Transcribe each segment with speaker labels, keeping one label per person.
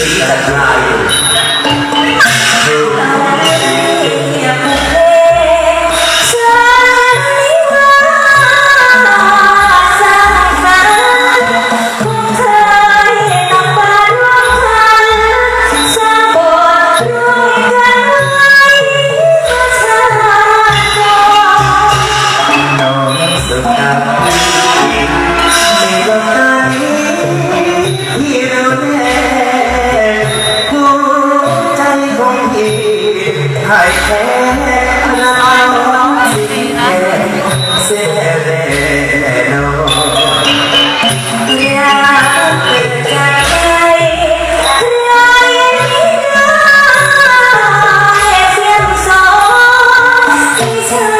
Speaker 1: see that now. time.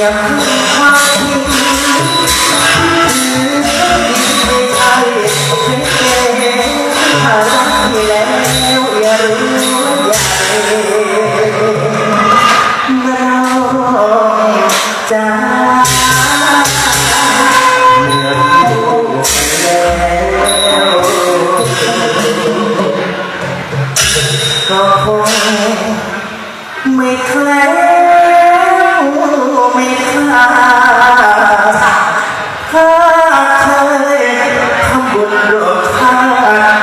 Speaker 1: เสี
Speaker 2: ยค
Speaker 1: วามจริงไม่ใช่เท่ถ้ารักที่แล้วอย่ารู้อย่าเร่เราจะเมื่ออยู่แล้วก็คงไม่แคล ม่คลาถ้าเคยทำบุญโปรดทาน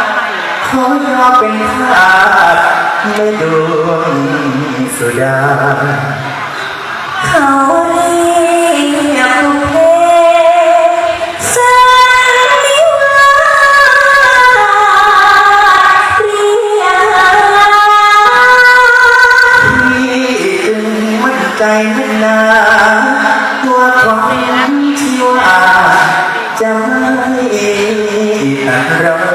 Speaker 1: ขอยอมเป็นทาสไม่ดวงสุดา
Speaker 2: เขา
Speaker 1: ใจไม่นาตัวความที่ว่าจะไม่อะไร